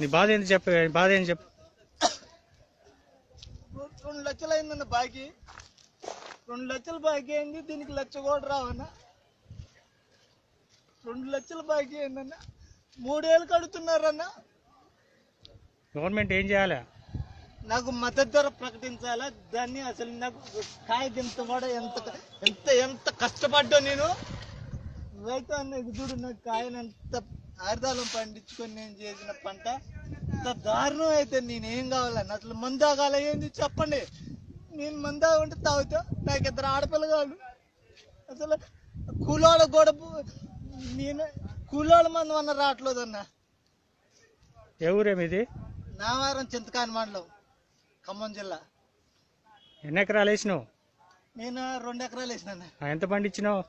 నీ బాధ ఏంటి చెప్పు బాధ ఏంటి చెప్పు. రెండు లక్షలు అయిందన్న బాకీ. రెండు లక్షలు బాకీ అయింది దీనికి లక్ష కూడా రావన్న. రెండు లక్షలు బాకీ అయిందన్న. మూడేళ్ళు కడుతున్నారన్న. గవర్నమెంట్ ఏం చేయాలి? నాకు మద్దతు ధర ప్రకటించాలా? దాన్ని అసలు నాకు కాగితం కూడా ఎంత ఎంత ఎంత కష్టపడ్డా నేను? రైతు అన్న ఇది చూడు నాకు కాయను ఎంత ఆరుదాలం పండించుకొని నేను చేసిన పంట ఇంత దారుణం అయితే నేనేం కావాలన్న అసలు మందు తాగాల ఏంది? చెప్పండి. నేను మందు తాగుంటే తాగుతా. నాకు ఇద్దరు ఆడపిల్లగాళ్ళు అసలు కూలోళ్ళ కూడా పు- నేను కూలోళ్ళ మంది అన్న రావట్లేదన్న. ఇది నావారం చింతకాని మండలం ఖమ్మం జిల్లా. ఎన్ని ఎకరాలు వేసినావు? నేను రెండు ఎకరాలు వేసినాను. ఆ, ఎంత పండించినావు?